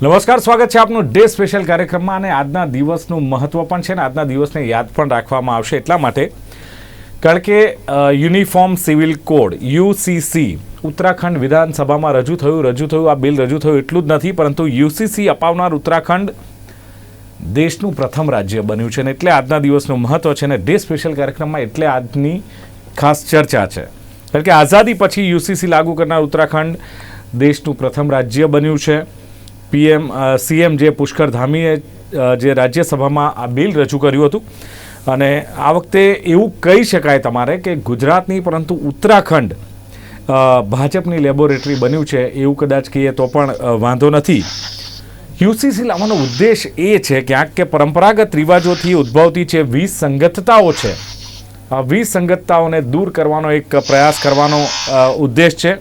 નમસ્કાર, સ્વાગત છે આપનું ડે સ્પેશિયલ કાર્યક્રમમાં અને આજના દિવસનું મહત્ત્વ પણ છે અને આજના દિવસને યાદ પણ રાખવામાં આવશે એટલા માટે. કારણ કે uniform civil code, UCC, Uttarakhand વિધાનસભામાં રજૂ થયું રજૂ થયું, આ બિલ રજૂ થયું એટલું જ નથી, પરંતુ યુસીસી અપાવનાર ઉત્તરાખંડ દેશનું પ્રથમ રાજ્ય બન્યું છે અને એટલે આજના દિવસનું મહત્વ છે અને ડે સ્પેશિયલ કાર્યક્રમમાં એટલે આજની ખાસ ચર્ચા છે. કારણ કે આઝાદી પછી યુસીસી લાગુ કરનાર ઉત્તરાખંડ દેશનું પ્રથમ રાજ્ય બન્યું છે. પીએમ સીએમ જે પુષ્કર ધામીએ જે રાજ્યસભામાં આ બિલ રજૂ કર્યું હતું. અને આ વખતે એવું કહી શકાય તમારે કે ગુજરાતની, પરંતુ ઉત્તરાખંડ ભાજપની લેબોરેટરી બન્યું છે, એવું કદાચ કહીએ તો પણ વાંધો નથી. યુસીસી લાવવાનો ઉદ્દેશ એ છે ક્યાંક કે પરંપરાગત રિવાજોથી ઉદ્ભવતી છે વિસંગતતાઓ છે. આ વિસંગતતાઓને દૂર કરવાનો એક પ્રયાસ કરવાનો ઉદ્દેશ છે.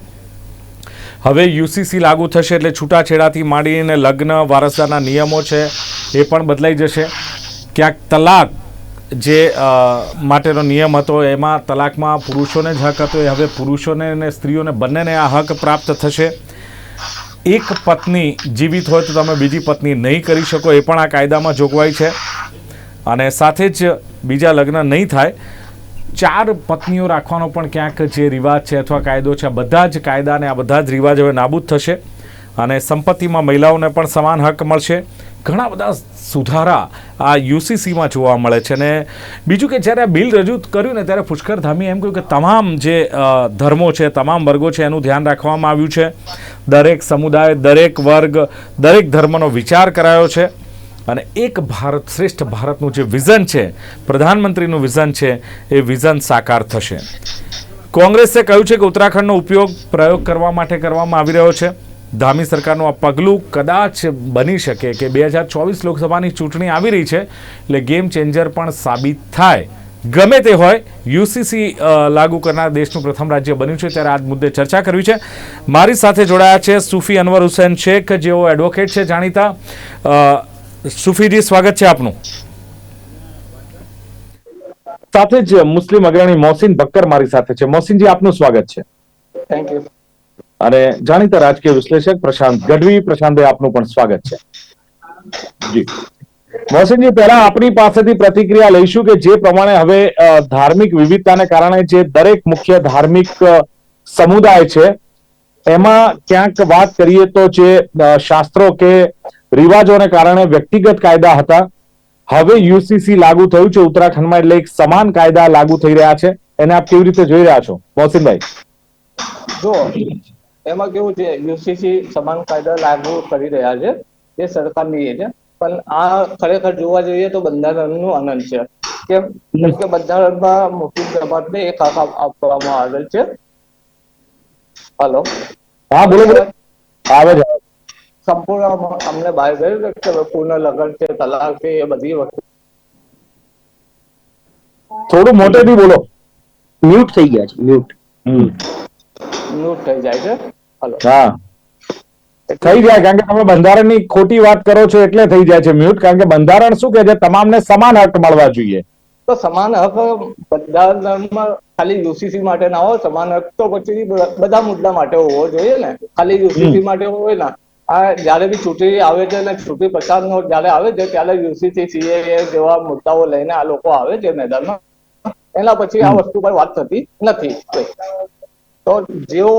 હવે યુસીસી લાગુ થશે એટલે છૂટાછેડાથી માંડીને લગ્ન વારસદારના નિયમો છે એ પણ બદલાઈ જશે. ક્યાંક તલાક જે માટેનો નિયમ હતો એમાં તલાકમાં પુરુષોને જ હક હતો. એ હવે પુરુષોને અને સ્ત્રીઓને બંનેને આ હક પ્રાપ્ત થશે. એક પત્ની જીવિત હોય તો તમે બીજી પત્ની નહીં કરી શકો, એ પણ આ કાયદામાં જોગવાઈ છે. અને સાથે જ બીજા લગ્ન નહીં થાય ચાર પત્નીઓ રાખવાનો પણ ક્યાંક જે રિવાજ છે અથવા કાયદો છે, આ બધા જ કાયદા અને આ બધા જ રિવાજ હવે નાબૂદ થશે અને સંપત્તિમાં મહિલાઓને પણ સમાન હક મળશે. ઘણા બધા સુધારા આ યુસીસીમાં જોવા મળે છે અને બીજું કે જ્યારે આ બિલ રજૂ કર્યું ને ત્યારે પુષ્કર ધામીએ એમ કહ્યું કે તમામ જે ધર્મો છે, તમામ વર્ગો છે એનું ધ્યાન રાખવામાં આવ્યું છે. દરેક સમુદાય, દરેક વર્ગ, દરેક ધર્મનો વિચાર કરાયો છે. અને એક ભારત શ્રેષ્ઠ ભારતનું જે વિઝન છે, પ્રધાનમંત્રીનું વિઝન છે, એ વિઝન સાકાર થશે. કોંગ્રેસે કહ્યું છે કે ઉત્તરાખંડનો ઉપયોગ પ્રયોગ કરવા માટે કરવામાં આવી રહ્યો છે. ધામી સરકારનું આ પગલું કદાચ બની શકે કે બે હજાર ચોવીસ લોકસભાની ચૂંટણી આવી રહી છે, એટલે ગેમ ચેન્જર પણ સાબિત થાય. ગમે તે હોય, યુસીસી લાગુ કરનાર દેશનું પ્રથમ રાજ્ય બન્યું છે, ત્યારે આ મુદ્દે ચર્ચા કરવી છે. મારી સાથે જોડાયા છે સુફી અનવર હુસેન શેખ, જેઓ એડવોકેટ છે જાણીતા. સુફીજી સ્વાગત છે આપનું. સાથે જ મુસ્લિમ અગ્રણી મોહસિન બક્કર મારી સાથે છે. મોહસિનજી આપનું સ્વાગત છે. થેન્ક યુ અને જાણીતા રાજકીય વિશ્લેષક પ્રશાંત ગઢવી પ્રશાંતભાઈ આપનું પણ સ્વાગત છે. જી. મોહસિનજી પહેલા આપણી પાસેથી પ્રતિક્રિયા લઈશું કે જે પ્રમાણે હવે ધાર્મિક વિવિધતાને કારણે જે દરેક મુખ્ય ધાર્મિક સમુદાય છે એમાં ક્યાંક વાત કરીએ તો જે શાસ્ત્રો કે રિવાજોને કારણે વ્યક્તિગત કાયદા હતા. હવે યુસીસી લાગુ થયું છે. ઉત્તરાખંડમાં એટલે એક સમાન કાયદા લાગુ થઈ રહ્યા છે. એને આપ કેવી રીતે જોઈ રહ્યા છો? મોહસિનભાઈ. જો એમાં કેવું છે યુસીસી સમાન કાયદા લાગુ કરી રહ્યા છે. એ સરકારની એ છે. પણ આ ખરેખર જોવા જઈએ તો બંધારણનું આનંદ છે. કેમ કે બંધારણમાં મુસ્લિમ જમાતને એક હક આપવામાં આવેલ છે. હલો. હા બોલો બોલો. આવે છે. સંપૂર્ણ અમને બહાર ગયું કે પૂર્ણ લગ્ન છે તલાક છે એ બધી વસ્તુ. થોડું મોટેથી બોલો. મ્યુટ થઈ ગયા છે મ્યુટ મ્યુટ થઈ જાય છે? હલો. હા. થઈ જાય કારણ કે તમે બંધારણની ખોટી વાત કરો છો એટલે થઈ જાય છે મ્યુટ કારણ કે બંધારણ શું કે છે? તમામને સમાન હક મળવા જોઈએ. તો સમાન હક બંધારણમાં ખાલી યુસીસી માટે ના હોય સમાન હક તો પછી બધા મુદ્દા માટે હોવો જોઈએ ને. ખાલી યુસીસી માટે હોય ને. આ જયારે બી ચૂંટણી આવે છે અને ચૂંટણી પ્રચારનો જયારે આવે છે ત્યારે યુસીસી સીએ જેવા મુદ્દાઓ લઈને આ લોકો આવે છે મેદાનમાં. એના પછી આ વસ્તુ પર વાત થતી નથી. તો જેઓ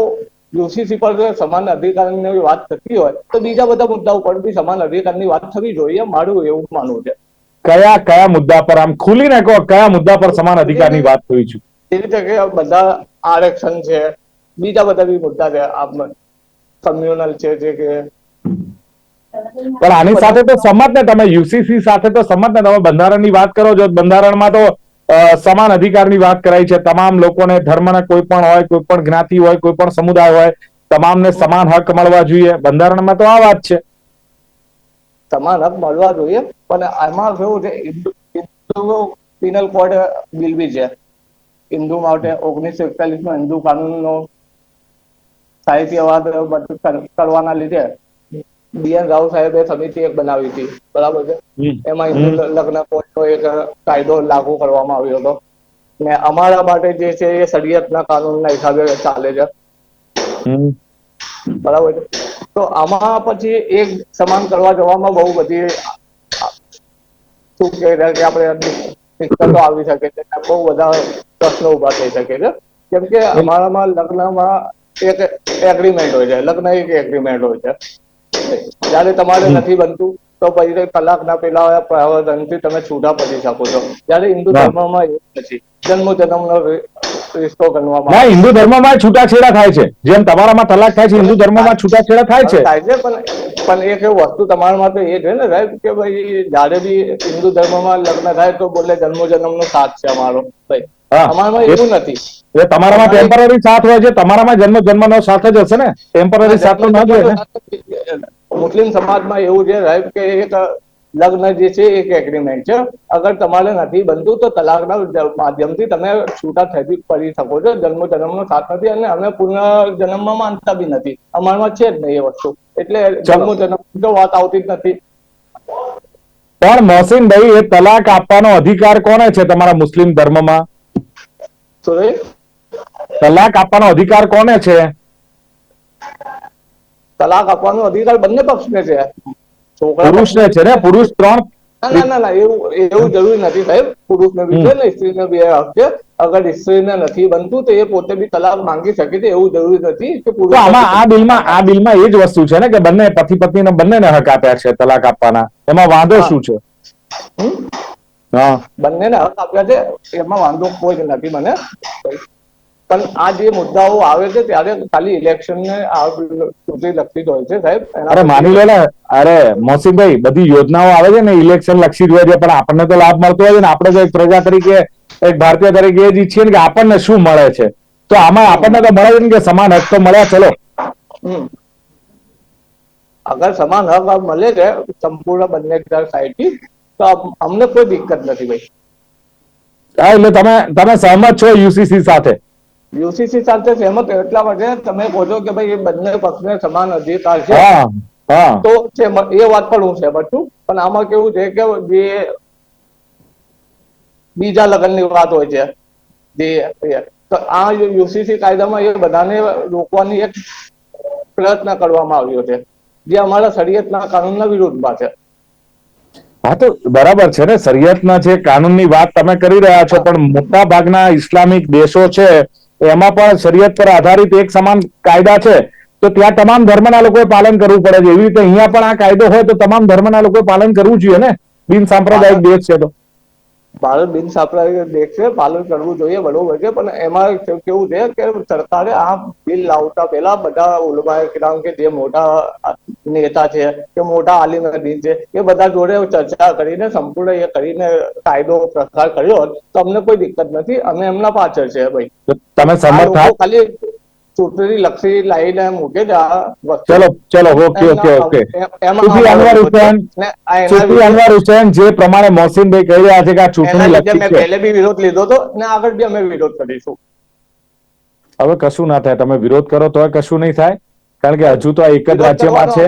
યુસીસી પર સમાન અધિકારની વાત થતી હોય તો બીજા બધા મુદ્દાઓ પર બી સમાન અધિકારની વાત થવી જોઈએ મારું એવું માનવું છે. કયા કયા મુદ્દા પર આમ ખુલીને કહો કયા મુદ્દા પર સમાન અધિકારની વાત થઈ છે એવી રીતે બધા આરક્ષણ છે બીજા બધા બી મુદ્દા છે આપ કમ્યુનલ છે જે કે પણ આની સાથે તો સમત ને તમે યુસીસી સાથે તો સમત ને તમે બંધારણની વાત કરો છો. બંધારણમાં તો સમાન અધિકારની વાત કરાઈ છે. તમામ લોકોને ધર્મના કોઈ પણ હોય, કોઈ પણ જ્ઞાતિ હોય, કોઈ પણ સમુદાય હોય, તમામને સમાન હક મળવા જોઈએ. બંધારણમાં તો આ વાત છે. સમાન હક મળવા જોઈએ, પણ આમાં કેવું છે પિનલ કોડ બિલ બી છે. હિન્દુ માટે ઓગણીસો એકતાલીસ નો હિન્દુ કાનૂનનો સાહિત્યવાદ કરવાના લીધે બીએન રાવ સાહેબે સમિતિ એક બનાવી હતી. બરાબર છે? એમાં હિન્દુ લગ્ન કોડનો એક કાયદો લાગુ કરવામાં આવ્યો હતો. ને અમારા માટે જે છે એ શરીયતના કાનૂનના હિસાબે ચાલે છે. બરાબર છે? તો આમાં પછી એક સમાન કરવા જવામાં બહુ બધી શું કહે કે આપણે દિક્કતો આવી શકે છે બહુ બધા પ્રશ્નો ઊભા થઈ શકે છે. કેમ કે અમારામાં લગ્નમાં એક એગ્રીમેન્ટ હોય છે લગ્ન એક એગ્રીમેન્ટ હોય છે. જયારે તમારે નથી બનતું તો પછી કલાકના પેલા પ્રવર્તનથી તમે છૂટા પડી શકો છો. જયારે હિન્દુ ધર્મ ધર્મમાં એવું નથી. જન્મ જન્મનો રિ- રિશ્તો ગણવામાં ના હિન્દુ ધર્મમાં છૂટાછેડા થાય છે. જેમ તમારામાં તલાક થાય છે હિન્દુ ધર્મમાં છૂટાછેડા થાય છે. થાય છે પણ પણ એક વસ્તુ તમારામાં તો એ છે ને સાહેબ કે ભાઈ જયારે બી હિન્દુ ધર્મમાં લગ્ન થાય તો બોલે જન્મ જન્મનો સાથ છે અમારો. ભાઈ. અમારામાં એવું નથી. એ તમારામાં ટેમ્પરરી સાથ હોય છે તમારામાં જન્મ જન્મનો સાથ જ હશે ને? ટેમ્પરરી સાથ તો ના જ હોય ને? મુસ્લિમ સમાજમાં એવું છે સાહેબ કે એક લગ્ન જે છે એક એગ્રીમેન્ટ છે. અગર તમારે નથી બનતું તો તલાકના માધ્યમથી તમે છૂટા થઈ પડી શકો છો. જન્મ જન્મનો સાથ નથી અને અમે પુનઃ જન્મમાં માનતા બી નથી. અમારામાં છે જ નહીં એ વસ્તુ. એટલે જન્મ જન્મ તો વાત આવતી જ નથી. પણ મોહસિનભાઈ એ તલાક આપવાનો અધિકાર કોને છે તમારા મુસ્લિમ ધર્મમાં? તલાક આપવાનો અધિકાર કોને છે? તલાક આપવાનો અધિકાર બંને પક્ષને છે. છોકરા પુરુષને છે ને? પુરુષ ત્રણ ના ના ના એવું એવું જરૂરી નથી સાહેબ. પુરુષને બી છે ને સ્ત્રીને બી હક છે અગર સ્ત્રીને નથી બનતું તો એ પોતે બી તલાક માંગી શકે છે. એવું જરૂરી નથી કે પુરુષ આમાં આ બિલમાં આ બિલમાં એ જ વસ્તુ છે ને કે બંને પતિ પત્નીને બંનેને હક આપ્યા છે તલાક આપવાના. એમાં વાંધો શું છે? હમ? ને હક આપ્યા છે એમાં વાંધો કોઈ નથી મને. પણ આ જે મુદ્દાઓ આવે છે ત્યારે ખાલી ઇલેક્શન ને સુધી લક્ષિત હોય છે સાહેબ. અરે માની લો ને અરે મોસીભાઈ બધી યોજનાઓ આવે છે ને ઇલેક્શન લક્ષિત હોય છે પણ આપણને તો લાભ મળતો હોય છે ને. આપણે તો એક પ્રજા તરીકે એક ભારતીય તરીકે એ જ ઈચ્છીએ ને કે આપણને શું મળે છે. તો આમાં આપણને તો મળે છે ને કે સમાન હક તો મળ્યા ચલો. અગર સમાન હક મળે છે સંપૂર્ણ બંને સાઈડથી તો અમને કોઈ દિક્કત નથી ભાઈ. હા એટલે તમે તમે સહમત છો યુસીસી સાથે? યુસીસી સાથે સહેમત એટલા માટે તમે કહો છો કે ભાઈ એ બંને પક્ષને સમાન અધિકાર છે. તો છે એ વાત પણ હું સહેમત છું. પણ આમાં કેવું છે કે જે બીજા લગ્નની વાત હોય છે જે તો આ યુસીસી કાયદામાં એ બધાને રોકવાની એક પ્રયત્ન કરવામાં આવ્યો છે. જે અમારા શરીયતના કાનૂનના વિરુદ્ધમાં છે. હા તો બરાબર છે ને શરિયતના જે કાનૂનની વાત તમે કરી રહ્યા છો પણ મોટા ભાગના ઇસ્લામિક દેશો છે એમાં પણ શરિયત પર આધારિત એક સમાન કાયદા છે. તો ત્યાં તમામ ધર્મના લોકોએ પાલન કરવું પડે છે. એવી રીતે અહીંયા પણ આ કાયદો હોય તો તમામ ધર્મના લોકોએ પાલન કરવું જોઈએ ને? બિન સાંપ્રદાયિક દેશ છે તો ભારત બિન સાંપ્રદાયિક દેશ છે પાલન કરવું જોઈએ બરોબર છે પણ એમાં કેવું છે કે સરકારે આ બિલ લાવતા પહેલા બધા ઉલમાએ કિરામ કે જે મોટા નેતા છે કે મોટા આલિમ છે એ બધા જોડે ચર્ચા કરીને સંપૂર્ણ એ કરીને કાયદો પ્રસાર કર્યો તો અમને કોઈ દિક્કત નથી અમે એમના પાછળ છે ભાઈ. તમે થાવ ખાલી ચૂંટણી લક્ષી લાવીને મૂકે છે ચલો ચલો okay okay okay. Sufi Anwar Hussain Sufi Anwar Hussain જે પ્રમાણે મોહસિનભાઈ કહી રહ્યા છે કે આ ચૂંટણી લક્ષી મેં છે. પહેલે બી વિરોધ લીધો હતો ને આગળ બી અમે વિરોધ કરીશું. હવે કશું ના થાય. તમે વિરોધ કરો તો કશું નહીં થાય. કારણ કે હજુ તો આ એક જ રાજ્યમાં છે.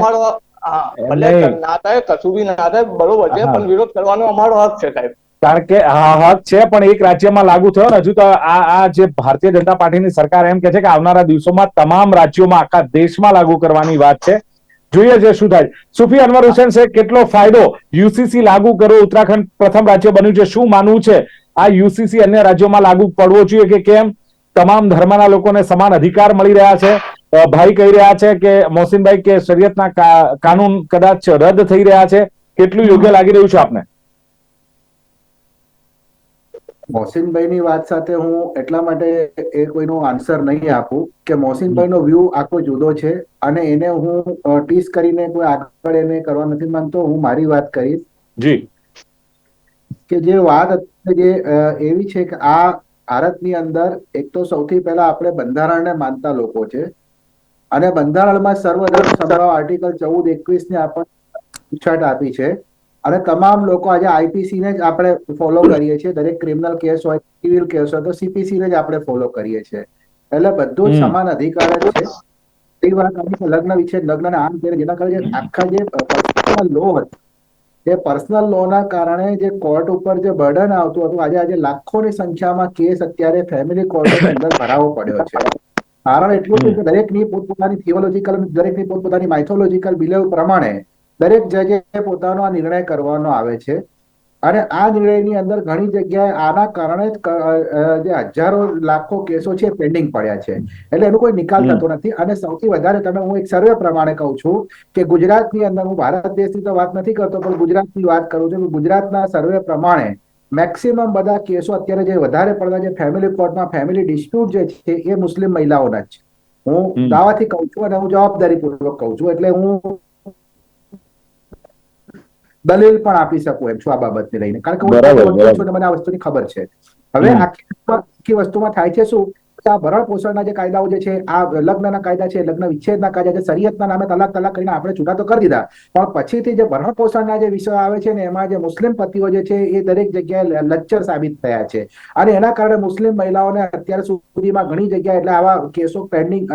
ના થાય કશું બી ના થાય બરોબર છે પણ વિરોધ કરવાનો અમારો હક છે સાહેબ. કારણ કે, હા હક છે, પણ એક રાજ્યમાં લાગુ થયો ને, હજુ તો આ આ જે ભારતીય જનતા પાર્ટીની સરકાર એમ કે છે કે આવનારા દિવસોમાં તમામ રાજ્યોમાં, આખા દેશમાં લાગુ કરવાની વાત છે. જોઈએ છે શું થાય. સુફી અનવર હુસેન છે કેટલો ફાયદો યુસીસી લાગુ કરવો? ઉત્તરાખંડ પ્રથમ રાજ્ય બન્યું છે. શું માનવું છે? આ યુસીસી અન્ય રાજ્યોમાં લાગુ પડવો જોઈએ કે કેમ? તમામ ધર્મના લોકોને સમાન અધિકાર મળી રહ્યા છે. ભાઈ કહી રહ્યા છે કે, મોહસિનભાઈ કે શરિયતના કાનૂન કદાચ રદ થઈ રહ્યા છે. કેટલું યોગ્ય લાગી રહ્યું છે આપને? મોહસિનભાઈની વાત સાથે હું એટલા માટે એ કોઈનો આન્સર નહીં આપું કે મોહસિનભાઈનો વ્યૂ આખો જુદો છે અને એને હું ટીસ કરીને કોઈ આગળ એને કરવા નથી માંગતો હું મારી વાત કરીશ. જી. કે જે વાત જે એવી છે કે આ ભારતની અંદર એક તો સૌથી પહેલા આપણે બંધારણને માનતા લોકો છે અને બંધારણમાં સર્વધર્મ સમભાવ આર્ટિકલ ચૌદ એકવીસ ને આપણને છૂટછાટ આપી છે. અને તમામ લોકો આજે આઈપીસી ને જ આપણે ફોલો કરીએ છીએ. દરેક ક્રિમિનલ કેસ હોય સિવિલ કેસ હોય તો સીપીસી ને જ આપણે ફોલો કરીએ છીએ. એટલે બધું જ સમાન અધિકાર જ છે. એ વાત આવી લગ્ન વિચ્છેદ લગ્ન ને આમ તેમ જેના કારણે જે આખા જે પર્સનલ લો એ પર્સનલ લો ના કારણે જે કોર્ટ ઉપર જે બર્ડન આવતું હતું આજે આજે લાખોની સંખ્યામાં કેસ અત્યારે ફેમિલી કોર્ટ અંદર ભરાવો પડ્યો છે. કારણ એટલું છે કે દરેકની પોતપોતાની થિયોલોજીકલ દરેકની પોતપોતાની માઇથોલોજીકલ બિલેવ પ્રમાણે દરેક જજે પોતાનો આ નિર્ણય કરવાનો આવે છે. અને આ નિર્ણયની અંદર ઘણી જગ્યાએ આના કારણે જ જે હજારો લાખો કેસો છે પેન્ડિંગ પડ્યા છે. એટલે એનો કોઈ નિકાલ થતો નથી. અને સૌથી વધારે તમે હું એક સર્વે પ્રમાણે કહું છું કે ગુજરાતની અંદર હું ભારત દેશની તો વાત નથી કરતો પણ ગુજરાતની વાત કરું છું ગુજરાતના સર્વે પ્રમાણે મેક્સિમમ બધા કેસો અત્યારે જે વધારે પડતા જે ફેમિલી કોર્ટમાં ફેમિલી ડિસ્પ્યુટ જે છે એ મુસ્લિમ મહિલાઓના જ છે. હું. દાવાથી કહું છું અને હું જવાબદારી પૂર્વક કહું છું. એટલે હું દલીલ પણ આપી શકું એમ છું આ બાબતને લઈને. કારણ કે હું મને આ વસ્તુની ખબર છે. હવે આખી વસ્તુમાં થાય છે શું? આ ભરણ પોષણના જે કાયદાઓ જે છે આ લગ્નના કાયદા છે લગ્ન વિચ્છેદના કાયદા છે શરીયતના નામે તલાક તલાક કરીને આપણે છૂટા તો કરી દીધા. પણ પછીથી જે ભરણ પોષણના જે વિષયો આવે છે ને એમાં જે મુસ્લિમ પતિઓ જે છે એ દરેક જગ્યાએ લચ્ચર સાબિત થયા છે. અને એના કારણે મુસ્લિમ મહિલાઓને અત્યાર સુધીમાં ઘણી જગ્યાએ એટલે આવા કેસો પેન્ડિંગ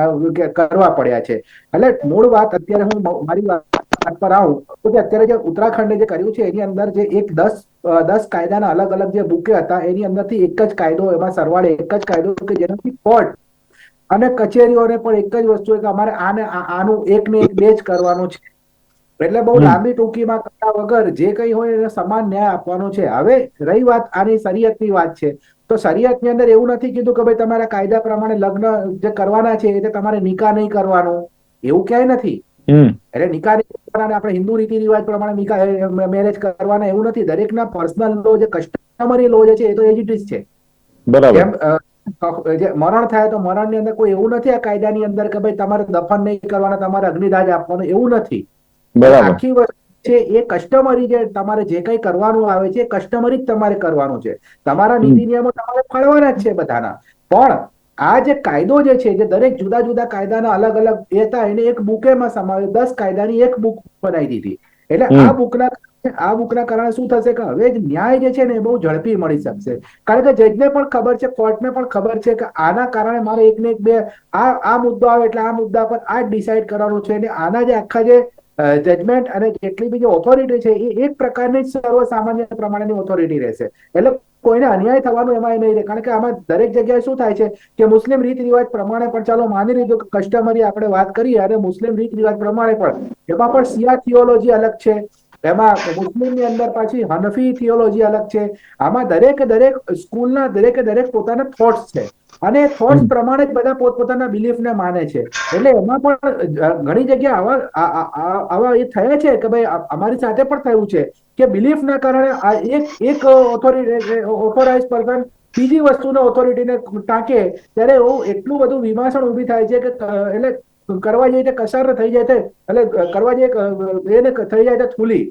કરવા પડ્યા છે. એટલે મૂળ વાત અત્યારે હું મારી વાત પર આવું તો કે અત્યારે જે ઉત્તરાખંડે જે કર્યું છે એની અંદર જે એક દસ દસ કાયદાના અલગ અલગ જે બુકે હતા એની અંદરથી એક જ કાયદો એમાં સરવાળે એક જ કાયદો કે જેનાથી કોર્ટ અને કચેરીઓને પણ એક જ વસ્તુ કે અમારે આને આનું એક ને એક બે જ કરવાનું છે. એટલે બહુ લાંબી ટૂંકીમાં કરતા વગર જે કઈ હોય એને સમાન ન્યાય આપવાનો છે. હવે રહી વાત આની શરીયતની વાત છે. તો શરીયતની અંદર એવું નથી કીધું કે ભાઈ તમારા કાયદા પ્રમાણે લગ્ન જે કરવાના છે એ તમારે નિકાહ નહીં કરવાનો. એવું ક્યાંય નથી. એટલે નિકાહ કરવાના આપણે હિન્દુ રીતિ રિવાજ પ્રમાણે નિકાહ મેરેજ કરવાના એવું નથી. દરેકના પર્સનલ લો જે કસ્ટમરી લો જે છે એ તો એજ છે. બરાબર. મરણ થાય તો મરણની અંદર કોઈ એવું નથી આ કાયદાની અંદર કે ભાઈ તમારે દફન નહીં કરવાના તમારે અગ્નિદાજ આપવાનું એવું નથી. બરાબર. આખી વસ્તુ છે એ કસ્ટમરી જે તમારે જે કંઈ કરવાનું આવે છે કસ્ટમરી જ તમારે કરવાનું છે. તમારા નીતિ નિયમો તમારે ફળવાના જ છે બધાના. પણ આ જે કાયદો જે છે જે દરેક જુદા જુદા કાયદાના અલગ અલગ હતા એને એક બુકેમાં સમાવે દસ કાયદાની એક બુક બનાવી દીધી એટલે. આ બુકના આ બુકના કારણે શું થશે કે હવે ન્યાય જે છે ને એ બહુ ઝડપી મળી શકશે કારણ કે જજને પણ ખબર છે કોર્ટને પણ ખબર છે કે આના કારણે મારે એક ને એક બે આ આ મુદ્દો આવે એટલે આ મુદ્દા પર આ જ ડિસાઈડ કરવાનું છે અને આના જે આખા જે જજમેન્ટ અને જેટલી બી જે ઓથોરિટી છે, એ એક પ્રકારની જ સર્વસામાન્ય પ્રમાણેની ઓથોરિટી રહેશે. એટલે કોઈને અન્યાય થવાનું એમાં એ નહીં રહે. કારણ કે આમાં દરેક જગ્યાએ શું થાય છે કે મુસ્લિમ રીત રિવાજ પ્રમાણે પણ ચાલો માની લીધું કે કસ્ટમરી આપણે વાત કરીએ અને મુસ્લિમ રીત રિવાજ પ્રમાણે પણ. એમાં પણ સિયા થિયોલોજી અલગ છે. એમાં મુસ્લિમની અંદર પાછી હનફી થિયોલોજી અલગ છે. આમાં દરેક દરેક સ્કૂલના દરેકે દરેક પોતાના થોટ્સ છે. અને થોટ્સ પ્રમાણે જ બધા પોતપોતાના બિલીફને માને છે. એટલે એમાં પણ ઘણી જગ્યા આવા આવા એ થયા છે કે ભાઈ અમારી સાથે પણ થયું છે કે બિલીફના કારણે આ એક એક ઓથોરિટી ઓથોરાઇઝ પર્સન બીજી વસ્તુને ઓથોરિટીને ટાંકે ત્યારે એવું એટલું બધું વિમાસણ ઊભી થાય છે કે એટલે કરવા જઈએ તો કસાર થઈ જાય છે એટલે કરવા જઈએ એને થઈ જાય છે થૂલી.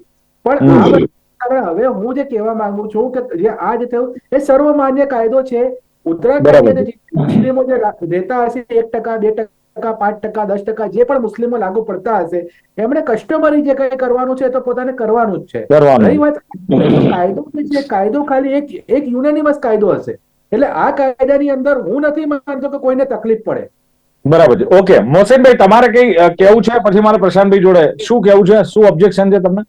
પણ હવે હું જે કહેવા માંગુ છું કે જે આ જે થયું એ સર્વમાન્ય કાયદો છે ઉત્તરાખંડ મુસ્લિમો જે રહેતા હશે એક ટકા બે ટકા પાંચ ટકા દસ ટકા જે પણ મુસ્લિમો લાગુ પડતા હશે એમણે કસ્ટમરી જે કઈ કરવાનું છે તો પોતાને કરવાનું જ છે. રહી વાત કાયદો જે કાયદો ખાલી એક એક યુનાનિમસ કાયદો હશે. એટલે આ કાયદાની અંદર હું નથી માનતો કે કોઈને તકલીફ પડે. બરાબર છે. ઓકે મોહસિનભાઈ તમારે કઈ કેવું છે? પછી મારે પ્રશાંતભાઈ જોડે શું કેવું છે? શું ઓબ્જેક્શન છે તમને?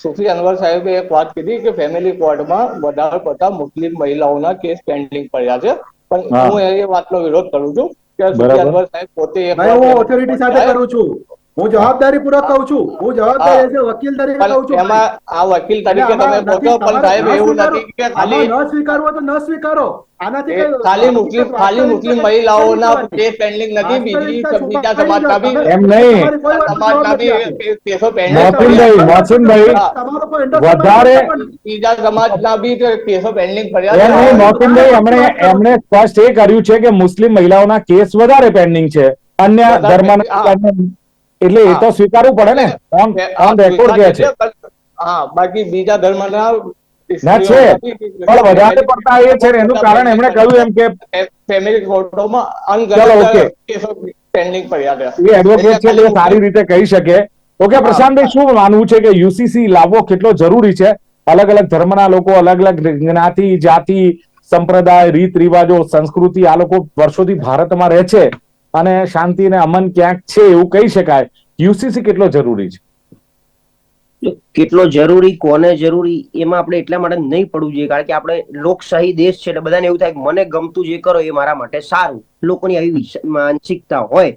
સુફી અનવર સાહેબે એક વાત કીધી કે ફેમિલી કોર્ટમાં વધારે પડતા મુસ્લિમ મહિલાઓના કેસ પેન્ડિંગ પડ્યા છે. પણ હું. એ વાતનો વિરોધ કરું છું કે સુફી અનવર સાહેબ પોતે એક ઓથોરિટી સાથે કરું છું. હું જવાબદારી પૂર્વક કહું છું. હું જવાબદારી એઝ વકીલ તરીકે કહું છું. એમાં આ વકીલ તરીકે તમે આમાં પણ સાહેબ એવું નથી કે ખાલી ન સ્વીકારવો તો ન સ્વીકારો. આનાથી ખાલી મુસ્લિમ ખાલી મુસ્લિમ મહિલાઓના કેસ પેન્ડિંગ નથી બીજી બીજા સમાજના બી એમ નહીં. સમાજના બી કેસો પેન્ડિંગ મોહસિનભાઈ, વધારે બીજા સમાજના બી કેસો પેન્ડિંગ ફરિયાદ એમ નહીં મોહસિનભાઈ એમણે એમણે સ્પષ્ટ એ કર્યું છે કે મુસ્લિમ મહિલાઓના કેસ વધારે પેન્ડિંગ છે. અન્ય ધર્મના એટલે એ તો સ્વીકારવું પડે ને. ઓન ઓન રેકોર્ડ કે છે? હા બાકી બીજા ધર્મના ના છે. પણ વધારે પડતા એ છે એનું કારણ એમણે કહ્યું એમ કે ફેમિલી કોર્ટોમાં ઓકે. કેસો પેન્ડિંગ પડ્યા છે એ એડવોકેટ છે એ સારી રીતે કહી શકે. ઓકે. પ્રશાંતભાઈ શું માનવું છે કે યુસીસી લાવવો કેટલો જરૂરી છે? અલગ અલગ ધર્મના લોકો અલગ અલગ જ્ઞાતિ જાતિ સંપ્રદાય રીત રિવાજો સંસ્કૃતિ આ લોકો વર્ષોથી ભારતમાં રહે છે. અને શાંતિ અને અમન ક્યાંક છે એવું કહી શકાય. યુસીસી કેટલો જરૂરી છે? કેટલો જરૂરી, કોને જરૂરી, એમાં આપણે એટલા માટે નહીં પડવું જોઈએ, કારણ કે આપણે લોકશાહી દેશ છે એટલે બધાને એવું થાય મને ગમતું જે કરો એ મારા માટે સારું. લોકોની આવી માનસિકતા હોય.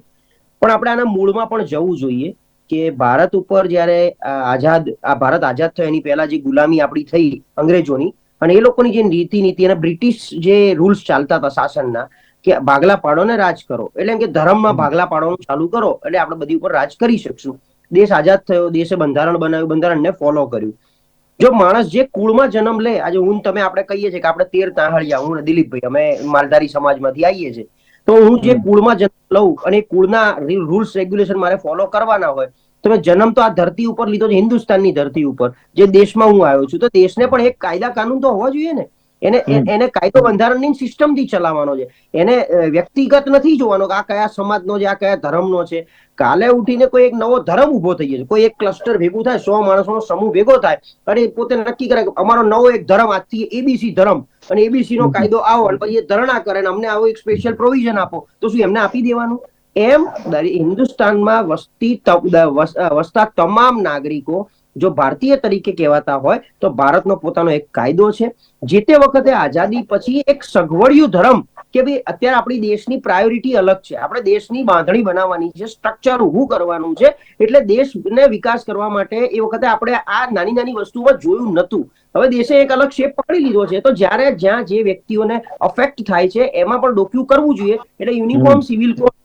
પણ આપણે આના મૂળમાં પણ જવું જોઈએ કે ભારત ઉપર જ્યારે આઝાદ, આ ભારત આઝાદ થયો, એની પહેલા જે ગુલામી આપણી થઈ અંગ્રેજોની, અને એ લોકોની જે નીતિ નીતિ અને બ્રિટિશ જે રૂલ્સ ચાલતા હતા શાસનના કે ભાગલા પાડો ને રાજ કરો. એટલે એમ કે ધર્મમાં ભાગલા પાડવાનું ચાલુ કરો એટલે આપણે બધી ઉપર રાજ કરી શકશું. દેશ આઝાદ થયો દેશે બંધારણ બનાવ્યું બંધારણને ફોલો કર્યું. જો માણસ જે કુળમાં જન્મ લે આજે હું તમે આપણે કહીએ છીએ કે આપણે તેર તાહળિયા હું દિલીપભાઈ અમે માલધારી સમાજમાંથી આવીએ છીએ. તો હું જે કુળમાં જન્મ લઉં અને કુળના રૂલ્સ રેગ્યુલેશન મારે ફોલો કરવાના હોય તો મેં જન્મ તો આ ધરતી ઉપર લીધો છે હિન્દુસ્તાનની ધરતી ઉપર. જે દેશમાં હું આવ્યો છું તો દેશને પણ એક કાયદા કાનૂન તો હોવા જોઈએ ને. એને એને કાયદો બંધારણની સિસ્ટમથી ચલાવવાનો છે. એને વ્યક્તિગત નથી જોવાનો કે આ કયા સમાજનો છે આ કયા ધર્મનો છે. કાલે ઉઠીને કોઈ એક નવો ધર્મ ઊભો થઈ જશે કોઈ એક ક્લસ્ટર ભેગું થાય સો માણસોનો સમૂહ ભેગો થાય અને પોતે નક્કી કરે કે અમારો નવો એક ધર્મ આજથી એબીસી ધર્મ અને એબીસી નો કાયદો આવો અને પછી એ ધરણા કરે અને અમને આવો એક સ્પેશિયલ પ્રોવિઝન આપો તો શું એમને આપી દેવાનું? એમ હિન્દુસ્તાનમાં વસતી વસતા તમામ નાગરિકો જો ભારતીય તરીકે કહેવાતા હોય તો ભારતનો પોતાનો એક કાયદો છે જે તે વખતે આઝાદી પછી એક સગવડિયું ધર્મ કે ભાઈ અત્યારે આપણી દેશની પ્રાયોરિટી અલગ છે. આપણે દેશની બાંધણી બનાવવાની છે સ્ટ્રક્ચર ઊભું કરવાનું છે એટલે દેશને વિકાસ કરવા માટે એ વખતે આપણે આ નાની નાની વસ્તુમાં જોયું નતું હવે દેશે એક અલગ શેપ પકડી લીધો છે. તો જ્યારે જ્યાં જે વ્યક્તિઓને અફેક્ટ થાય છે એમાં પણ ડોક્યુ કરવું જોઈએ. એટલે યુનિફોર્મ સિવિલ કોડ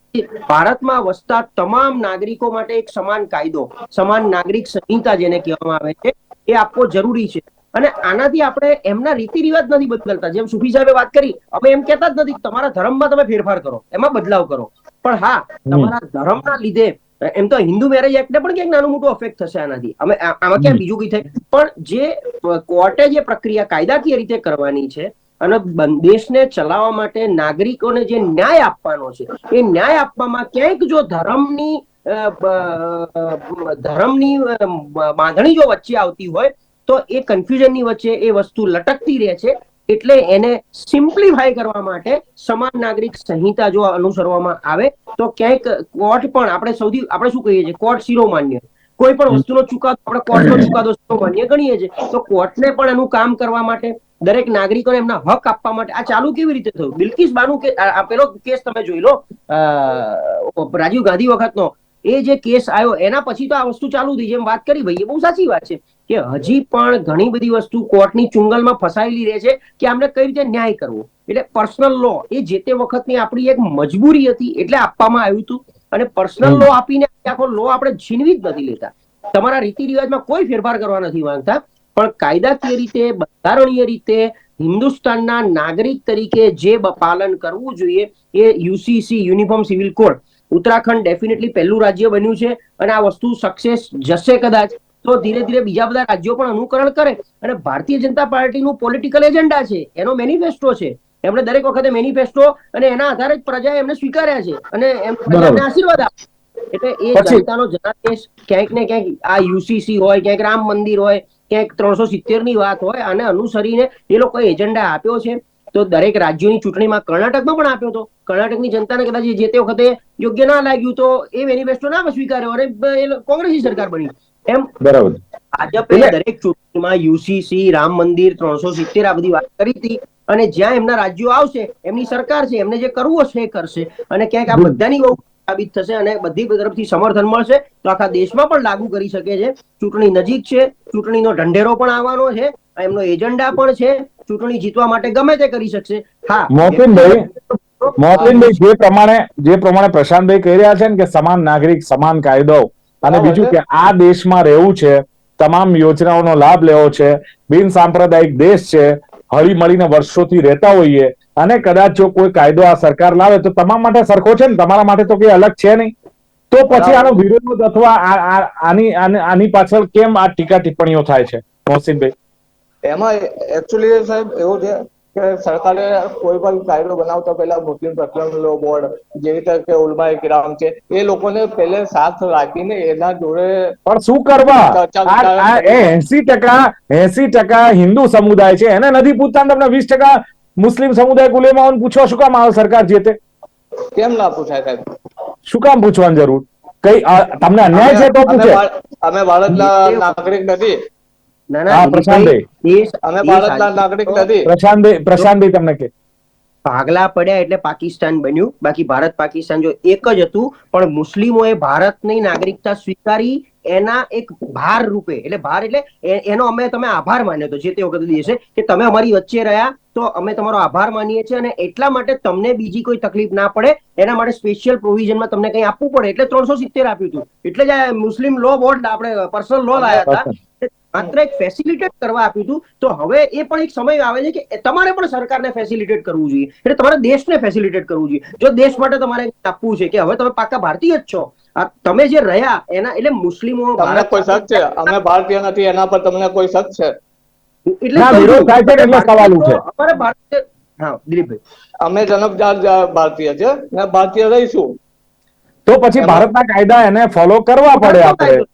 ભારતમાં વસતા તમામ નાગરિકો માટે એક સમાન કાયદો સમાન નાગરિક સંહિતા જેને કહેવામાં આવે છે એ આપવો જરૂરી છે. અને આનાથી આપણે એમના રીતિ રિવાજ નથી બદલતા. જેમ સુફી સાહેબે વાત કરી અમે એમ કહેતા જ નથી તમારા ધર્મમાં તમે ફેરફાર કરો એમાં બદલાવ કરો. પણ હા તમારા ધર્મના લીધે એમ તો હિન્દુ મેરેજ એક્ટને પણ ક્યાંક નાનું મોટું અફેક્ટ થશે આનાથી. અમે આમાં ક્યાં બીજું કઈ થાય? પણ જે કોર્ટે જે પ્રક્રિયા કાયદાકીય રીતે કરવાની છે અને દેશને ચલાવવા માટે નાગરિકોને જે ન્યાય આપવાનો છે એ ન્યાય આપવામાં ક્યાંક જો ધર્મની ધર્મની બાંધણી જો વચ્ચે આવતી હોય તો એ કન્ફ્યુઝનની વચ્ચે એ વસ્તુ લટકતી રહે છે. એટલે એને સિમ્પ્લિફાય કરવા માટે સમાન નાગરિક સંહિતા જો અનુસરવામાં આવે તો ક્યાંક કોર્ટ પણ આપણે સૌથી આપણે શું કહીએ છીએ કોર્ટ શિરોમાન્ય કોઈ પણ વસ્તુનો ચુકાદો આપણે કોર્ટનો ચુકાદો શિરોમાન્ય ગણીએ છીએ. તો કોર્ટને પણ એનું કામ કરવા માટે દરેક નાગરિકોને એમના હક આપવા માટે આ ચાલુ કેવી રીતે થયું? બિલકિસ બાનુ કે પેલો કેસ તમે જોઈ લો રાજીવ ગાંધી વખતનો. એ જે કેસ આવ્યો એના પછી તો આ વસ્તુ ચાલુ થઈ જેમ વાત કરી ભાઈ એ બહુ સાચી વાત છે કે હજી પણ ઘણી બધી વસ્તુ કોર્ટની ચુંગલમાં ફસાયેલી રહે છે કે આમને કઈ રીતે ન્યાય કરવો? એટલે પર્સનલ લો એ જે તે વખતની આપણી એક મજબૂરી હતી એટલે આપવામાં આવ્યું હતું. અને પર્સનલ લો આપીને આખો લો આપણે છીનવી જ નથી લેતા. તમારા રીતિ રિવાજમાં કોઈ ફેરફાર કરવા નથી માંગતા. પણ કાયદાકીય રીતે બંધારણીય રીતે હિન્દુસ્તાનના નાગરિક તરીકે જે પાલન કરવું જોઈએ એ UCC uniform civil code. Uttarakhand definitely પહેલું રાજ્ય બન્યું છે અને આ વસ્તુ સક્સેસ જશે કદાચ. તો ધીરે ધીરે બીજા બધા રાજ્યો પણ અનુકરણ કરે. અને ભારતીય જનતા પાર્ટીનું પોલિટિકલ એજન્ડા છે એનો મેનિફેસ્ટો છે. એમણે દરેક વખતે મેનિફેસ્ટો અને એના આધારે જ પ્રજાએ એમને સ્વીકાર્યા છે. અને એમ પ્રજાને આશીર્વાદ આપ્યા એટલે એ જનતાનો જનાદેશ ક્યાંક ને ક્યાંક આ યુસીસી હોય ક્યાંક રામ મંદિર હોય ક્યાંક ત્રણસો સિત્તેરની વાત હોય આને અનુસરીને એ લોકો એજન્ડા આપ્યો છે. તો દરેક રાજ્યોની ચૂંટણીમાં કર્ણાટકમાં પણ આપ્યો હતો. કર્ણાટકની જનતાને કદાચ જે તે વખતે યોગ્ય ના લાગ્યું તો એ મેનિફેસ્ટો ના સ્વીકાર્યો અને કોંગ્રેસની સરકાર બની. એમ બરાબર. ભાજપે દરેક ચૂંટણીમાં યુસીસી રામ મંદિર ત્રણસો સિત્તેર આ બધી વાત કરી હતી. અને જ્યાં એમના રાજ્યો આવશે એમની સરકાર છે એમને જે કરવું હશે એ કરશે. અને ક્યાંક આ બધાની બહુ સાબિત થશે અને બધી તરફથી સમર્થન મળશે. તો આખા દેશમાં પણ લાગુ કરી શકે છે. ચૂંટણી નજીક છે. ચૂંટણીનો ઢંઢેરો પણ આવવાનો છે. એમનો એજન્ડા પણ છે. ચૂંટણી જીતવા માટે ગમે તે કરી શકશે. હા. મોહસિનભાઈ, મોહસિનભાઈ જે પ્રમાણે જે પ્રમાણે પ્રશાંતભાઈ કહી રહ્યા છે ને કે સમાન નાગરિક સમાન કાયદો અને બીજું કે આ દેશમાં રહેવું છે તમામ યોજનાઓનો લાભ લેવો છે બિન સાંપ્રદાયિક દેશ છે હળી મળીને વર્ષોથી રહેતા હોઈએ અને કદાચ જો કોઈ કાયદો આ સરકાર લાવે તો તમામ માટે સરખો છે ને? તમારા માટે તો કઈ અલગ છે નહીં. તો પછી આનો વિરોધ અથવા આની આની પાછળ કેમ આ ટીકા ટિપ્પણીઓ થાય છે? મોહસિનભાઈ. એમાં એકચ્યુઅલી સાહેબ એવું છે કે સરકારે કોઈ પણ કાયદો બનાવતા પહેલા મુસ્લિમ પ્રકરણ લો બોર્ડ જેવી રીતે કે ઉલમા કિરામ છે એ લોકોને પહેલે સાથ રાખીને એના જોડે પણ શું કરવા? એ એસી ટકા એસી ટકા હિન્દુ સમુદાય છે. એને નથી પૂછતા તમને વીસ ટકા મુસ્લિમ સમુદાય ગુલેમાઓને પૂછવા શું કામ આવે સરકાર જે તે? કેમ ના પૂછાય સાહેબ? શું કામ પૂછવાની જરૂર? કઈ તમને અન્યાય છે તો પૂછે. અમે ભારતના નાગરિક નથી. ના હા, પ્રશાંતભાઈ. અમે ભારતના નાગરિક નથી. પ્રશાંતભાઈ પ્રશાંતભાઈ તમને કે. ભાગલા પડ્યા એટલે પાકિસ્તાન બન્યું. બાકી ભારત પાકિસ્તાન જો એક જ હતું પણ મુસ્લિમોએ ભારતની નાગરિકતા સ્વીકારી એના એક ભાર રૂપે એટલે ભાર એટલે એનો અમે તમે આભાર માન્યો હતો જે તે વખતે દિવસે કે તમે અમારી વચ્ચે રહ્યા તો અમે તમારો આભાર માનીએ છીએ અને એટલા માટે તમને બીજી કોઈ તકલીફ ના પડે એના માટે સ્પેશિયલ પ્રોવિઝનમાં તમને કંઈ આપવું પડે એટલે ત્રણસો સિત્તેર આપ્યું હતું. એટલે જ મુસ્લિમ લો બોર્ડ આપણે પર્સનલ લો લાયા હતા માત્ર એક ફેસિલિટેટ કરવા આપ્યું હતું. તો હવે એ પણ એક સમય આવે છે કે તમારે પણ સરકારને ફેસિલિટેટ કરવું જોઈએ એટલે તમારે દેશને ફેસિલિટેટ કરવું જોઈએ. જો દેશ માટે તમારે આપવું છે કે હવે તમે પાકા ભારતીય જ છો તમે જે રહ્યા એના એટલે મુસ્લિમો તમને કોઈ શક છે? અમે ભારતીય નથી એના પર તમને કોઈ શક છે? એટલે વિરોધ થાય છે એટલે સવાલ ઉઠે. અમારે ભારતીય હા દિલીપભાઈ. અમે જનકજાત ભારતીય છે. ને ભારતીય રહીશું. તો પછી ભારતના કાયદા એને ફોલો કરવા પડે આપણે.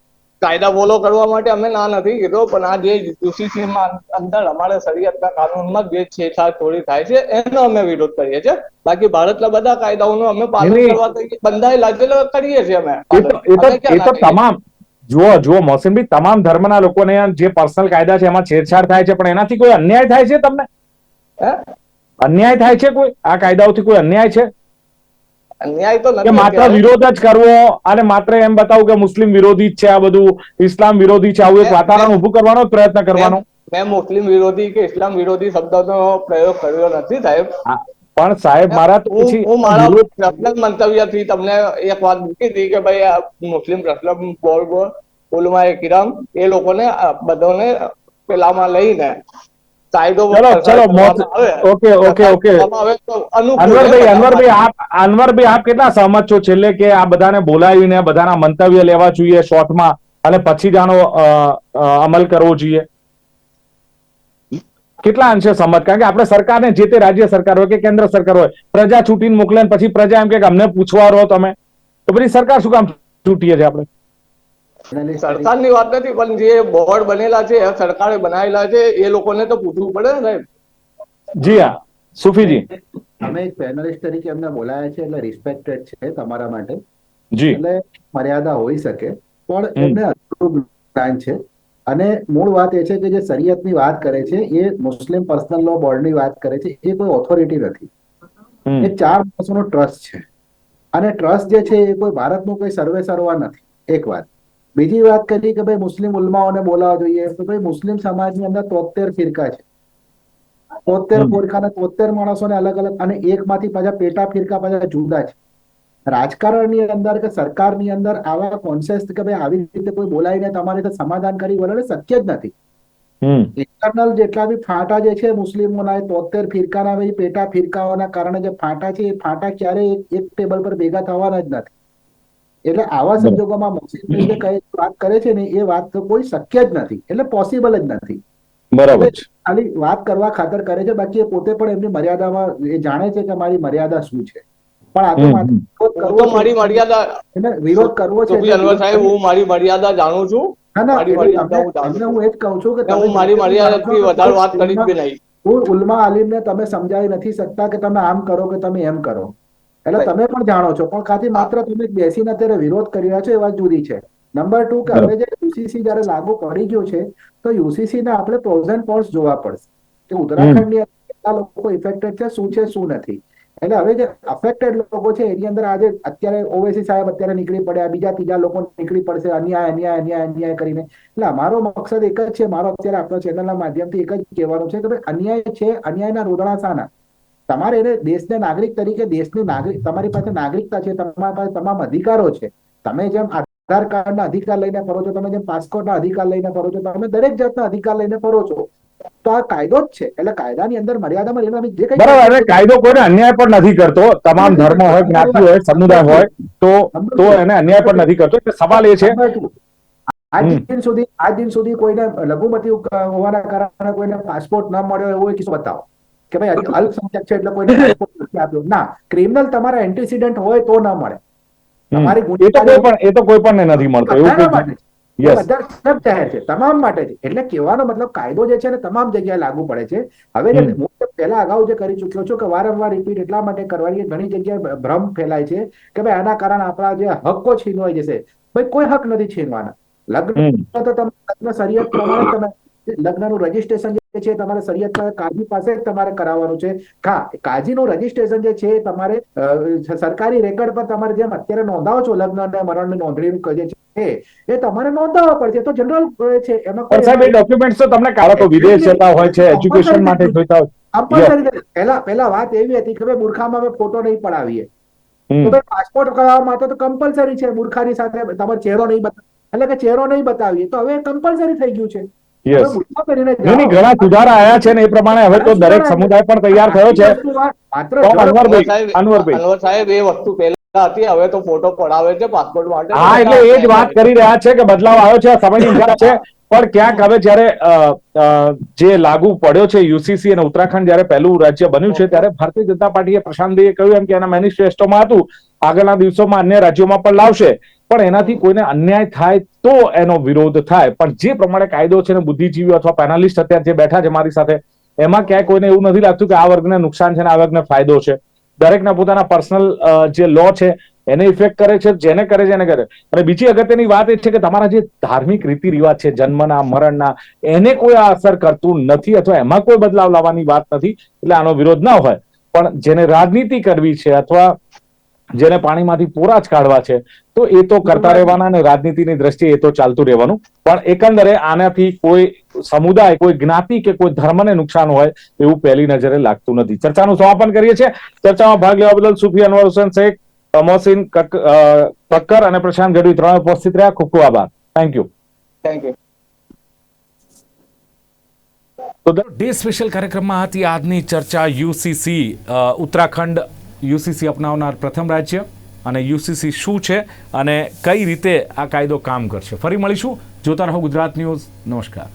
કાયદા ફોલો કરવા માટે અમે ના નથી કીધો પણ આ જે યુસીસીમાં અંદર અમારે શરીયતના કાનૂનમાં જે છેડછાડ થોડી થાય છે એનો અમે વિરોધ કરીએ છીએ બાકી ભારતના બધા કાયદાઓનું અમે પાલન. કરવા બંધાયેલા છે કરીએ છીએ અમે એ તો? તમામ જુઓ જુઓ મોહસિનભાઈ તમામ ધર્મના લોકોને જે પર્સનલ કાયદા છે એમાં છેડછાડ થાય છે પણ એનાથી કોઈ અન્યાય થાય છે તમને હે? અન્યાય થાય છે કોઈ આ કાયદાઓથી કોઈ અન્યાય છે અન્યાય તો નથી માત્ર વિરોધ જ કરવો અને માત્ર એમ બતાવું કે મુસ્લિમ વિરોધી જ છે આ બધું ઇસ્લામ વિરોધી છે આવું એક વાતાવરણ ઉભું કરવાનો પ્રયત્ન કરવાનો. મેં- મુસ્લિમ વિરોધી કે ઇસ્લામ વિરોધી શબ્દનો પ્રયોગ કર્યો નથી સાહેબ. પણ સાહેબ મારા હું મારા પ્રશ્ન મંતવ્ય મંતવ્યથી તમને એક વાત મૂકી હતી કે ભાઈ મુસ્લિમ પ્રશ્ન બોર્ડ ઉલમા એ કિરામ એ લોકોને બધાને પેલામાં લઈને કાયદો ચલો ચલો મોત- કરવામાં આવે. Okay okay okay. કરવામાં આવે તો અનુકૂળ અનવરભાઈ અનવરભાઈ આપ અનવરભાઈ આપ કેટલા સહમત છો? છેલ્લે કે આ બધાને બોલાવીને બધાના મંતવ્ય લેવા જોઈએ શોર્ટમાં અને પછી જ આનો અમલ કરવો જોઈએ. કેટલા અંશે સંમત કારણ કે આપણે સરકારને જે તે રાજ્ય સરકાર હોય કે કેન્દ્ર સરકાર હોય પ્રજા છૂટીને મોકલે પછી પ્રજા એમ કે અમને પૂછવા રહો તમે. તો પછી સરકાર શું કામ છૂટીએ છે આપણે? સરકારની વાત નથી પણ જે બોર્ડ બનેલા છે સરકારે બનાવેલા છે એ લોકોને તો પૂછવું પડે ને સાહેબ. જી હા. સુફીજી. અમે એક પેનલિસ્ટ તરીકે અમને બોલાયા છે એટલે રિસ્પેક્ટેડ છે તમારા માટે. જી. એટલે મર્યાદા હોઈ શકે પણ. એમને જ્ઞાન છે. અને મૂળ વાત એ છે કે જે શરિયતની વાત કરે છે એ મુસ્લિમ પર્સનલ લો બોર્ડની વાત કરે છે એ કોઈ ઓથોરિટી નથી. એ ચાર માણસોનો ટ્રસ્ટ છે. અને ટ્રસ્ટ જે છે એ કોઈ ભારતનું કોઈ સર્વે સર્વા નથી. એક વાત. બીજી વાત કરી કે ભાઈ મુસ્લિમ ઉલમાઓને બોલાવવા જોઈએ. તો ભાઈ મુસ્લિમ સમાજની અંદર તોતેર ફિરકા છે. તોતેર હમ. ફોરકાને તોતેર માણસોને અલગ અલગ અને એકમાંથી પાછા પેટા ફિરકા પાછા જુદા છે. રાજકારણની અંદર કે સરકારની અંદર આવા કોન્સેપ્ટ કે ભાઈ આવી રીતે કોઈ બોલાવીને તમારે તો સમાધાન કરી વળે શક્ય જ નથી. ઇન્ટરનલ જેટલા બી ફાંટા જે છે મુસ્લિમોના તોતેર ફિરકાના પેટા ફિરકાઓના કારણે જે ફાંટા છે એ ફાંટા ક્યારેય એક ટેબલ પર ભેગા થવાના જ નથી. એટલે આવા સંજોગોમાં મુસ્લિમ જે કઈ વાત કરે છે ને એ વાત તો કોઈ શક્ય જ નથી. એટલે પોસિબલ જ નથી. બરાબર ખાલી વાત કરવા ખાતર કરે છે બાકી એ પોતે પણ એમની મર્યાદામાં એ જાણે છે કે મારી મર્યાદા શું છે. પણ આ તો કરવો મારી છે. મર્યાદા એટલે વિરોધ કરવો છે અનવર સાહેબ હું મારી મર્યાદા જાણું છું. હું તમને- એ જ કહું છું કે ને હું મારી મર્યાદાથી વધારે વાત કરી જ નહીં. હું ઉલમા આલિમને તમે સમજાવી નથી શકતા કે તમે આમ કરો કે તમે એમ કરો. એટલે તમે પણ જાણો છો પણ ખાલી માત્ર તમે બેસીને અત્યારે વિરોધ કરી રહ્યા છો એ વાત જુદી છે. નંબર ટુ કે હવે જે યુસીસી જયારે લાગુ પડી ગયું છે તો યુસીસી ના આપણે પ્રોઝ એન્ડ કોન્સ જોવા પડશે. કે ઉત્તરાખંડની કેટલા લોકો ઇફેક્ટેડ છે શું છે શું નથી. એટલે હવે જે અફેક્ટેડ લોકો છે એની અંદર આજે અત્યારે ઓવેસી સાહેબ અત્યારે નીકળી પડ્યા બીજા ત્રીજા લોકો નીકળી પડશે અન્યાય અન્યાય અન્યાય અન્યાય કરીને. એટલે અમારો મકસદ એક જ છે મારો અત્યારે આપણા ચેનલના માધ્યમથી એક જ કહેવાનું છે કે ભાઈ અન્યાય છે અન્યાયના રોદણા શાના. તમારે એને દેશના નાગરિક તરીકે દેશની નાગરિક તમારી પાસે નાગરિકતા છે તમારી પાસે તમામ અધિકારો છે. તમે જેમ આધાર કાર્ડના અધિકાર લઈને ફરો છો તમે જેમ પાસપોર્ટના અધિકાર લઈને ફરો છો તમે દરેક જાતના અધિકાર લઈને ફરો છો. તો આ કાયદો જ છે. એટલે કાયદાની અંદર મર્યાદામાં રહેલા જે કઈ બરાબર અને કાયદો કોઈને અન્યાય પણ નથી કરતો. તમામ ધર્મ હોય જ્ઞાતિ હોય સમુદાય હોય તો તો એને અન્યાય પણ નથી કરતો. એટલે સવાલ એ છે આજ દિન સુધી આજ દિન સુધી કોઈને લઘુમતી હોવાના કારણે કોઈને પાસપોર્ટ ન મળ્યો એવો કિસ્સો બતાવો? કે ભાઈ અલ્પસંખ્યક છે એટલે કોઈને આપ્યો ના ક્રિમિનલ તમારા એન્ટીસિડન્ટ હોય તો ના મળે. તમારી એ તો કોઈ પણ એ તો કોઈ પણ નથી મળતો એવું બધાના કોઈ માટે છે. એ યસ બધા સબ જાહેર છે તમામ માટે છે. એટલે કહેવાનો મતલબ કાયદો જે છે ને તમામ જગ્યાએ લાગુ પડે છે. હવે જે. પહેલા અગાઉ જે કરી ચૂક્યો છું કે વારંવાર રિપીટ એટલા માટે કરવાની ઘણી જગ્યાએ ભ્રમ ફેલાય છે કે ભાઈ આના કારણે આપણા જે હક્કો છીનવાઈ જશે. ભાઈ કોઈ હક નથી છીનવાના. લગ્ન તો તમે લગ્ન શરીયત પ્રમાણે તમે લગ્નનું રજીસ્ટ્રેશન છે તમારે શરીયત કાજી પાસે તમારે કરાવવાનું છે. હા કાજીનું રજીસ્ટ્રેશન જે છે તમારે સરકારી રેકર્ડ પર તમારે જેમ અત્યારે નોંધાવો છો લગ્ન અને મરણની નોંધણી જે છે એ તમારે નોંધાવવા પડશે. તો જનરલ છે એમાં સાહેબ એ ડોક્યુમેન્ટ્સ તો તમને કાઢો તો વિદેશ જતા હોય છે એજ્યુકેશન માટે જોઈતા હોય. પહેલા પહેલા વાત એવી હતી કે ભાઈ મૂર્ખામાં અમે ફોટો નહીં પડાવીએ. તો ભાઈ પાસપોર્ટ કરાવવા માટે તો કમ્પલસરી છે. મૂર્ખાની સાથે તમારો ચહેરો નહીં બતાવ એટલે કે ચહેરો નહીં બતાવીએ. તો હવે કમ્પલસરી થઈ ગયું છે. નહીં ઘણા સુધારા આવ્યા છે ને એ પ્રમાણે હવે તો દરેક સમુદાય પણ તૈયાર થયો છે. અનવરભાઈ અનવરભાઈ અનવર સાહેબ એ વસ્તુ પહેલા હતી હવે તો ફોટો પડાવે છે પાસપોર્ટ માટે હા એટલે એ જ વાત કરી રહ્યા છે કે બદલાવ આવ્યો છે સમયની જરૂર છે. પણ ક્યાંક હવે જ્યારે જે લાગુ પડ્યો છે યુસીસી અને ઉત્તરાખંડ જયારે પહેલું રાજ્ય બન્યું છે ત્યારે ભારતીય જનતા પાર્ટીએ પ્રશાંતભાઈએ કહ્યું એમ કે એના મેનિફેસ્ટોમાં હતું. આગળના દિવસોમાં અન્ય રાજ્યોમાં પણ લાવશે. પણ એનાથી કોઈને અન્યાય થાય તો એનો વિરોધ થાય. પણ જે પ્રમાણે કાયદો છે ને બુદ્ધિજીવીઓ અથવા પેનલિસ્ટ અત્યારે જે બેઠા છે મારી સાથે, એમાં ક્યાંય કોઈને એવું નથી લાગતું કે આ વર્ગને નુકસાન છે ને આ વર્ગને ફાયદો છે. દરેકના પોતાના પર્સનલ જે લો છે, એને ઇફેક્ટ કરે છે, જેને કરે છે, એને કરે. અને બીજી અગત્યની વાત એ છે કે તમારા જે ધાર્મિક રીતિ રિવાજ છે, જન્મના, મરણના, એને કોઈ આ અસર કરતું નથી અથવા એમાં કોઈ બદલાવ લાવવાની વાત નથી, એટલે આનો વિરોધ ના હોય. પણ જેને રાજનીતિ કરવી છે અથવા જેને પાણીમાંથી પોરા જ કાઢવા છે તો એ તો કરતા રહેવાના અને રાજનીતિની દ્રષ્ટિએ એ તો ચાલતું રહેવાનું. પણ એકંદરે આનાથી કોઈ સમુદાય કોઈ જ્ઞાતિ કે કોઈ ધર્મને નુકસાન હોય એવું પહેલી નજરે લાગતું નથી. ચર્ચાનું સમાપન કરીએ છીએ. ચર્ચામાં ભાગ લેવા બદલ સુફી અનવર હુસેન શેખ મોહસિન કક- કક્કર અને પ્રશાંત ગઢવી ત્રણ ઉપસ્થિત રહ્યા. ખૂબ ખૂબ આભાર. Thank you thank you today special કાર્યક્રમમાં હતી આજની ચર્ચા યુસીસી ઉત્તરાખંડ યુસીસી અપનાવનાર પ્રથમ રાજ્ય. અને યુસીસી શું છે અને કઈ રીતે આ કાયદો કામ કરશે? ફરી મળીશું. જોતા રહો ગુજરાત ન્યૂઝ. નમસ્કાર.